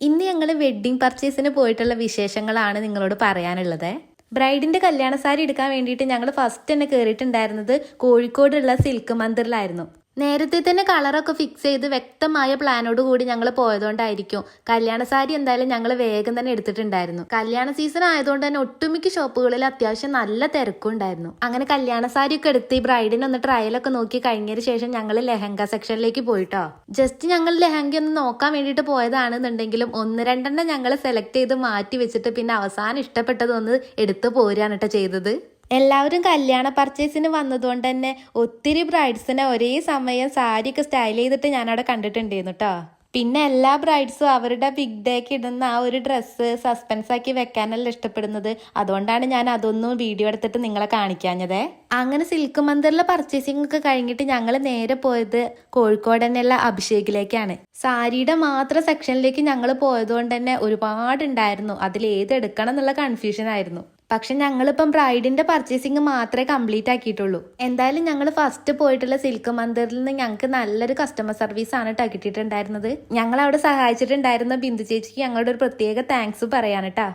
ഇന്ന് ഞങ്ങൾ വെഡ്ഡിംഗ് പർച്ചേസിന് പോയിട്ടുള്ള വിശേഷങ്ങളാണ് നിങ്ങളോട് പറയാനുള്ളത്. ബ്രൈഡിന്റെ കല്യാണ സാരി എടുക്കാൻ വേണ്ടിയിട്ട് ഞങ്ങൾ ഫസ്റ്റ് തന്നെ കയറിയിട്ടുണ്ടായിരുന്നത് കോഴിക്കോടുള്ള സിൽക്ക് മന്ദിറിലായിരുന്നു. നേരത്തെ തന്നെ കളറൊക്കെ ഫിക്സ് ചെയ്ത് വ്യക്തമായ പ്ലാനോട് കൂടി ഞങ്ങൾ പോയതുകൊണ്ടായിരിക്കും. കല്യാണ സാരി എന്തായാലും ഞങ്ങൾ വേഗം തന്നെ എടുത്തിട്ടുണ്ടായിരുന്നു. കല്യാണ സീസൺ ആയതുകൊണ്ട് തന്നെ ഒട്ടുമിക്ക ഷോപ്പുകളിൽ അത്യാവശ്യം നല്ല തിരക്കും ഉണ്ടായിരുന്നു. അങ്ങനെ കല്യാണ സാരി ഒക്കെ എടുത്ത് ഈ ബ്രൈഡിനെ ഒന്ന് ട്രയലൊക്കെ നോക്കി കഴിഞ്ഞതിന് ശേഷം ഞങ്ങൾ ലെഹങ്ക സെക്ഷനിലേക്ക് പോയിട്ടോ. ജസ്റ്റ് ഞങ്ങൾ ലെഹങ്ക ഒന്ന് നോക്കാൻ വേണ്ടിയിട്ട് പോയതാണെന്നുണ്ടെങ്കിലും ഒന്ന് രണ്ടെണ്ണം ഞങ്ങൾ സെലക്ട് ചെയ്ത് മാറ്റി വെച്ചിട്ട് പിന്നെ അവസാനം ഇഷ്ടപ്പെട്ടതൊന്ന് എടുത്തു പോരാണ് കേട്ടോ ചെയ്തത്. എല്ലാവരും കല്യാണ പർച്ചേസിന് വന്നതുകൊണ്ട് തന്നെ ഒത്തിരി ബ്രൈഡ്സിനെ ഒരേ സമയം സാരിയൊക്കെ സ്റ്റൈൽ ചെയ്തിട്ട് ഞാൻ അവിടെ കണ്ടിട്ടുണ്ടായിരുന്നു കേട്ടോ പിന്നെ എല്ലാ ബ്രൈഡ്സും അവരുടെ ബിഗ് ഡേക്ക് ഇടുന്ന ആ ഒരു ഡ്രസ്സ് സസ്പെൻസ് ആക്കി വെക്കാനല്ല ഇഷ്ടപ്പെടുന്നത്. അതുകൊണ്ടാണ് ഞാൻ അതൊന്നും വീഡിയോ എടുത്തിട്ട് നിങ്ങളെ കാണിക്കാഞ്ഞത്. അങ്ങനെ സിൽക്ക് മന്ദിറിലെ പർച്ചേസിംഗ് ഒക്കെ കഴിഞ്ഞിട്ട് ഞങ്ങൾ നേരെ പോയത് കോഴിക്കോട് തന്നെയുള്ള അഭിഷേകിലേക്കാണ്. സാരിയുടെ മാത്രം സെക്ഷനിലേക്ക് ഞങ്ങൾ പോയതുകൊണ്ട് തന്നെ ഒരുപാട് ഉണ്ടായിരുന്നു അതിൽ ഏത് എടുക്കണം എന്നുള്ള കൺഫ്യൂഷൻ ആയിരുന്നു. പക്ഷെ ഞങ്ങളിപ്പം ബ്രൈഡിന്റെ പർച്ചേസിങ് മാത്രമേ കംപ്ലീറ്റ് ആക്കിയിട്ടുള്ളൂ. എന്തായാലും ഞങ്ങൾ ഫസ്റ്റ് പോയിട്ടുള്ള സിൽക്ക് മന്ദിറിൽ നിന്ന് ഞങ്ങൾക്ക് നല്ലൊരു കസ്റ്റമർ സർവീസ് ആണ് കേട്ടോ കിട്ടിയിട്ടുണ്ടായിരുന്നത്. ഞങ്ങൾ അവിടെ സഹായിച്ചിട്ടുണ്ടായിരുന്ന ബിന്ദു ചേച്ചിക്ക് ഞങ്ങളുടെ ഒരു പ്രത്യേക താങ്ക്സ് പറയാൻ കേട്ടാ